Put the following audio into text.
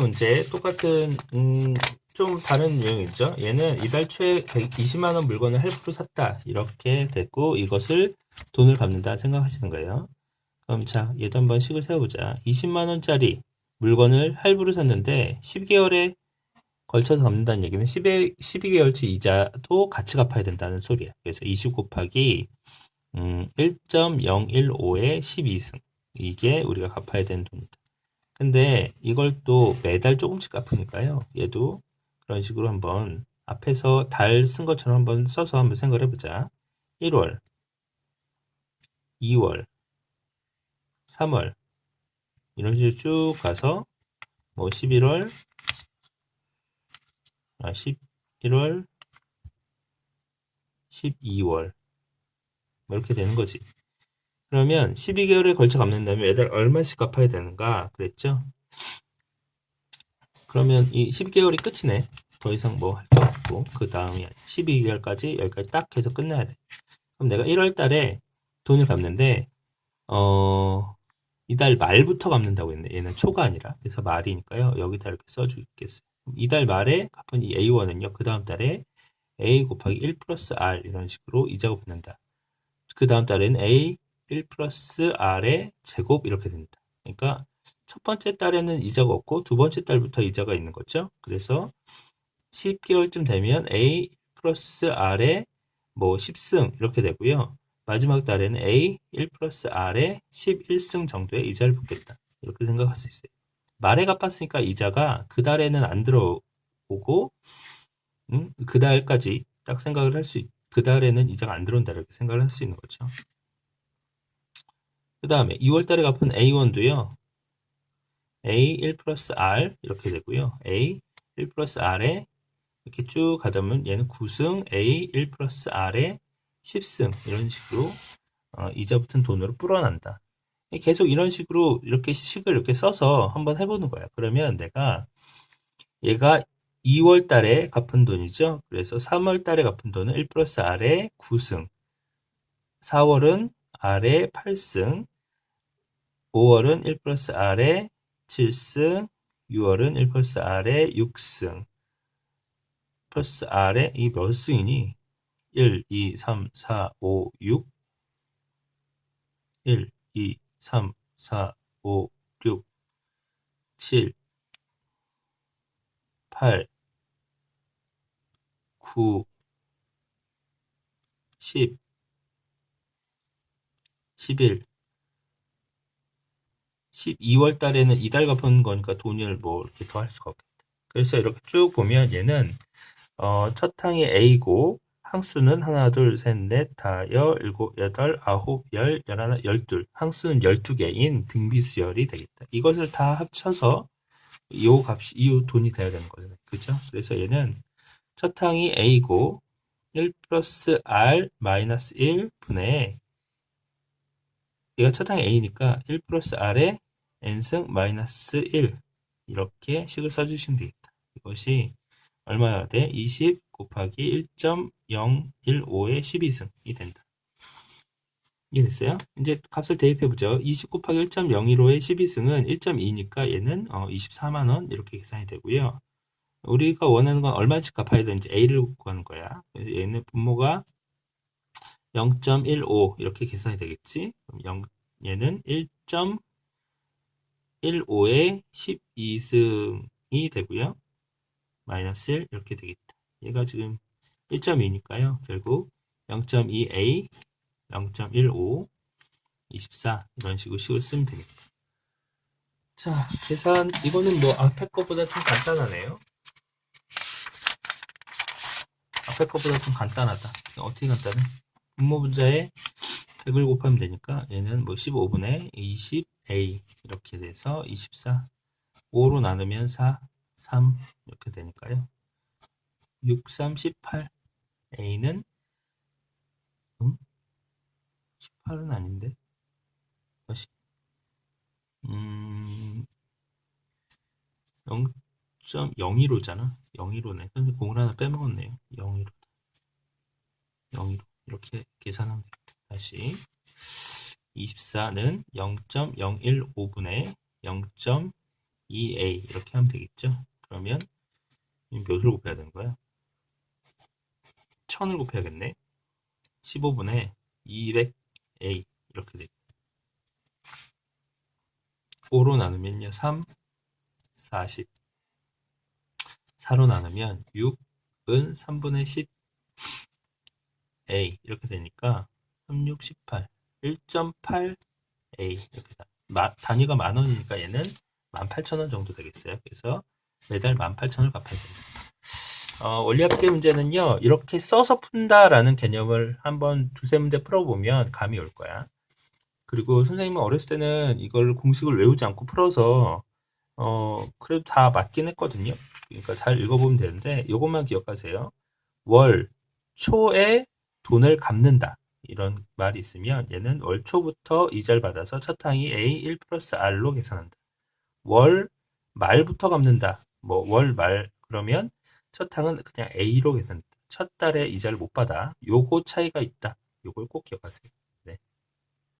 번째 문제 똑같은 음, 좀 다른 유형이죠. 얘는 이달 초에 120만 원 물건을 할부로 샀다 이렇게 됐고 이것을 돈을 갚는다 생각하시는 거예요. 그럼 자 얘도 한번 식을 세워보자. 20만 원짜리 물건을 할부로 샀는데 10개월에 걸쳐서 갚는다는 얘기는 10에, 12개월치 이자도 같이 갚아야 된다는 소리야. 그래서 20 곱하기 음, 1.015의 12승 이게 우리가 갚아야 되는 돈이다. 근데 이걸 또 매달 조금씩 갚으니까요. 얘도 그런 식으로 한번 앞에서 달 쓴 것처럼 한번 써서 한번 생각을 해보자. 1월, 2월, 3월 이런 식으로 쭉 가서 뭐 11월, 아 11월, 12월 뭐 이렇게 되는 거지. 그러면 12개월에 걸쳐 갚는다면 매달 얼마씩 갚아야 되는가 그랬죠? 그러면 이 12개월이 끝이네. 더 이상 뭐 할 거 없고 그 다음이 12개월까지 여기까지 딱 해서 끝내야 돼. 그럼 내가 1월 달에 돈을 갚는데 어 이달 말부터 갚는다고 했네. 얘는 초가 아니라 그래서 말이니까요. 여기다 이렇게 써주겠어요. 이달 말에 갚은 이 A1은요. 그 다음 달에 A 곱하기 1 플러스 R 이런 식으로 이자가 붙는다. 그 다음 달에는 A 1 플러스 R의 제곱 이렇게 됩니다. 그러니까 첫 번째 달에는 이자가 없고 두 번째 달부터 이자가 있는 거죠. 그래서 10개월쯤 되면 A 플러스 R의 뭐 10승 이렇게 되고요. 마지막 달에는 A 1 플러스 R의 11승 정도의 이자를 붙겠다. 이렇게 생각할 수 있어요. 말에 갚았으니까 이자가 그 달에는 안 들어오고 음, 그 달까지 딱 생각을 할 수 있, 그 달에는 이자가 안 들어온다 이렇게 생각을 할 수 있는 거죠. 그 다음에 2월 달에 갚은 A1도요. A 1 플러스 R 이렇게 되고요. A 1 플러스 R에 이렇게 쭉 가다 보면 얘는 9승 A 1 플러스 R에 10승 이런 식으로 어, 이자 붙은 돈으로 불어난다. 계속 이런 식으로 이렇게 식을 이렇게 써서 한번 해보는 거야. 그러면 내가 얘가 2월 달에 갚은 돈이죠. 그래서 3월 달에 갚은 돈은 1 플러스 R에 9승 4월은 R에 8승 5월은 1 플러스 R에 7승 6월은 1 플러스 R에 6승. 플러스 R에 이 몇 승이니? 1, 2, 3, 4, 5, 6 1, 2, 3, 4, 5, 6 7 8 9 10 11 12월 달에는 이달 갚은 거니까 돈을 뭐 이렇게 더 할 수가 없겠다. 그래서 이렇게 쭉 보면 얘는 어, 첫 항이 A고 항수는 하나, 둘, 셋, 넷, 다, 여, 일곱, 여덟, 아홉, 열, 열하나, 열둘. 항수는 열두 개인 등비수열이 되겠다. 이것을 다 합쳐서 이 값이 이 돈이 돼야 되는 거잖아요. 그죠? 그래서 얘는 첫 항이 A고 1 플러스 R 마이너스 1 분의 얘가 첫 항이 A니까 1 플러스 R에 N승 마이너스 1 이렇게 식을 써주시면 되겠다. 이것이 얼마야 돼? 20 곱하기 1.015의 12승이 된다. 이해됐어요? 이제 값을 대입해보죠. 20 곱하기 1.015의 12승은 1.2니까 얘는 어 24만원 이렇게 계산이 되고요. 우리가 원하는 건 얼마씩 갚아야 되는지 A를 구하는 거야. 얘는 분모가 0.15 이렇게 계산이 되겠지. 그럼 0, 얘는 1.15의 12승이 되고요. 마이너스 1 이렇게 되겠다. 얘가 지금 1.2니까요. 결국 0.2a, 0.15, 24 이런 식으로 식을 쓰면 되겠다. 자, 계산 이거는 뭐 앞에 것보다 좀 간단하네요. 앞에 것보다 좀 간단하다. 어떻게 간단해? 분모 분자에 100을 곱하면 되니까 얘는 뭐 15분의 20a 이렇게 돼서 24 5로 나누면 4 3 이렇게 되니까요. 6, 3, 18 a는 응? 18은 아닌데? 다시. 음 0.01호잖아. 015네. 근데 공을 하나 빼먹었네요. 015 015 이렇게 계산하면 되겠 다 다시 24는 0.015분의 2A 이렇게 하면 되겠죠. 그러면 이 몇을 곱해야 되는 거야? 1000을 곱해야겠네. 15분의 200A 이렇게 돼. 5로 나누면요. 3, 40. 4로 나누면 6은 3분의 10 A 이렇게 되니까 3, 6, 18. 1.8 A 이렇게 다, 마, 단위가 만 원이니까 얘는 18,000원 정도 되겠어요. 그래서 매달 18,000원을 갚아야 됩니다. 어, 원리합계 문제는요. 이렇게 써서 푼다라는 개념을 한번 두세 문제 풀어보면 감이 올 거야. 그리고 선생님은 어렸을 때는 이걸 공식을 외우지 않고 풀어서 어, 그래도 다 맞긴 했거든요. 그러니까 잘 읽어보면 되는데 이것만 기억하세요. 월 초에 돈을 갚는다. 이런 말이 있으면 얘는 월 초부터 이자를 받아서 첫 항이 A 1 플러스 R로 계산한다. 월 말부터 갚는다. 뭐 월 말 그러면 첫 항은 그냥 A로 계산한다. 첫 달에 이자를 못 받아. 요거 차이가 있다. 요걸 꼭 기억하세요.